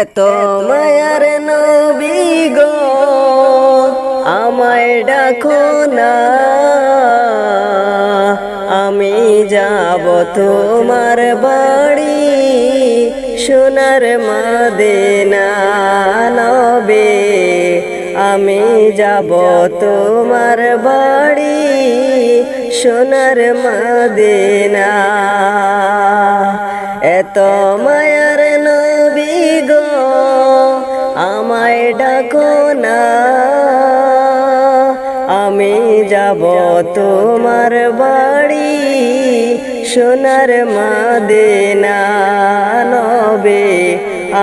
এত মায়ার নবী গো, আমায় ডাকো না। আমি যাব তোমার বাড়ি, সোনার মাদেনা নবে। আমি যাব তোমার বাড়ি, সোনার মাদেনা। এত মায়ার যাব তোমার বাড়ি সোনার মাদেনা নবে।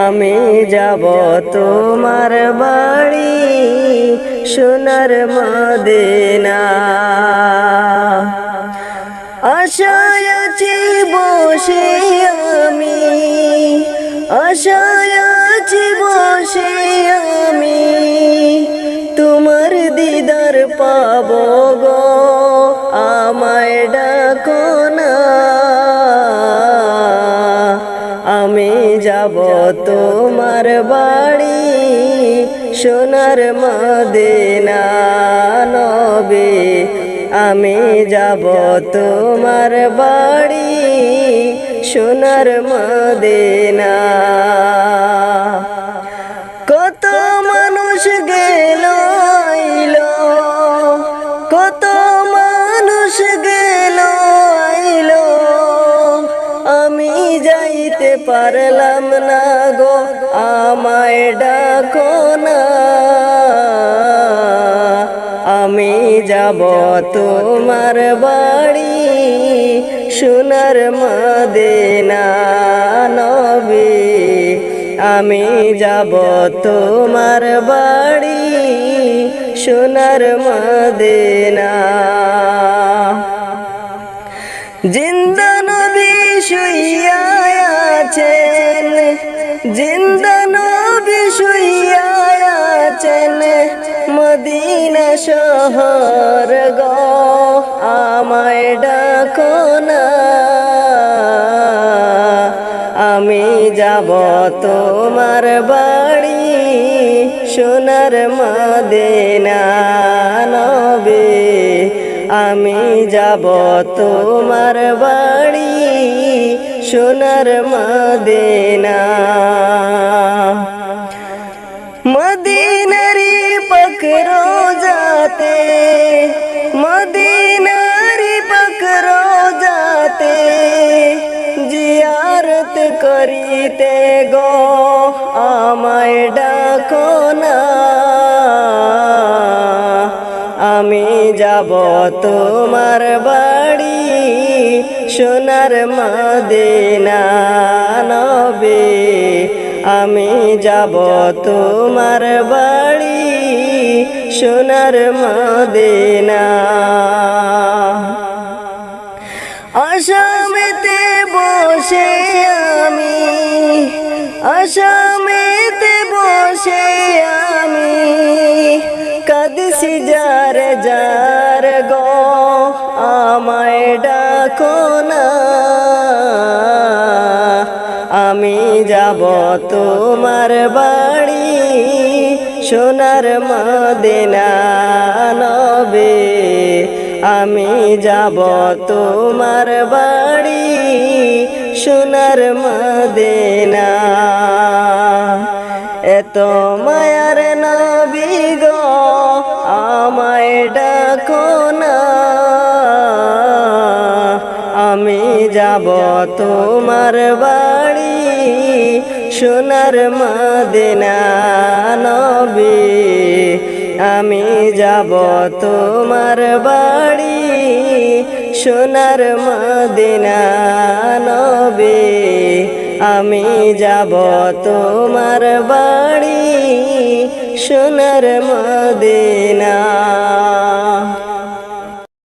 আমি যাব তোমার বাড়ি সোনার মাদেনা। আশায় বসে আমি, আশায় আছি বসে আমি। দিদার পাব গো, আমায় ডাকো না। আমি যাব তোমার বাড়ি, সোনার মদিনা নবে। আমি যাব তোমার বাড়ি, সোনার মদিনা পারলাম না গো, আমায় ডাকো না। আমি যাব তোমার বাড়ি, সোনার মদিনা নবী। আমি যাব তোমার বাড়ি, সোনার মদিনা। জিন্দা নবী শুইয়া আছেন, জিন্দা নবী শুইয়া আছেন, মদিনা শহর গো, আমায় ডাকো না। আমি যাব তোমার বাড়ি, সোনার মদিনা নবে। আমি যাব তোমার বাড়ি সোনার মদিনা। মদিনারি পকরো যাতে মদিনারি পকরো যাতে জিয়ারত করিতে গো আমায় ডাকো না। আমি যাব তোমার বাড়ি। সোনার মদিনা নবে, আমি যাব তোমার বাড়ি সোনার মদিনা। আসামেতে বসে আমি আসামেতে বসে আমি কাদসি যার যার গো, আমায় ডাকো তোমার বাড়ি, সোনার মদিনা নবে। আমি যাব তোমার বাড়ি, সোনার মদিনা। এত মায়ার নবী গো, আমায় ডাকো না। আমি যাব তোমার বাড়ি সোনার মদিনা নবী, আমি যাব তোমার বাড়ি। সোনার মদিনা নবী, আমি যাব তোমার বাড়ি। সোনার মদিনা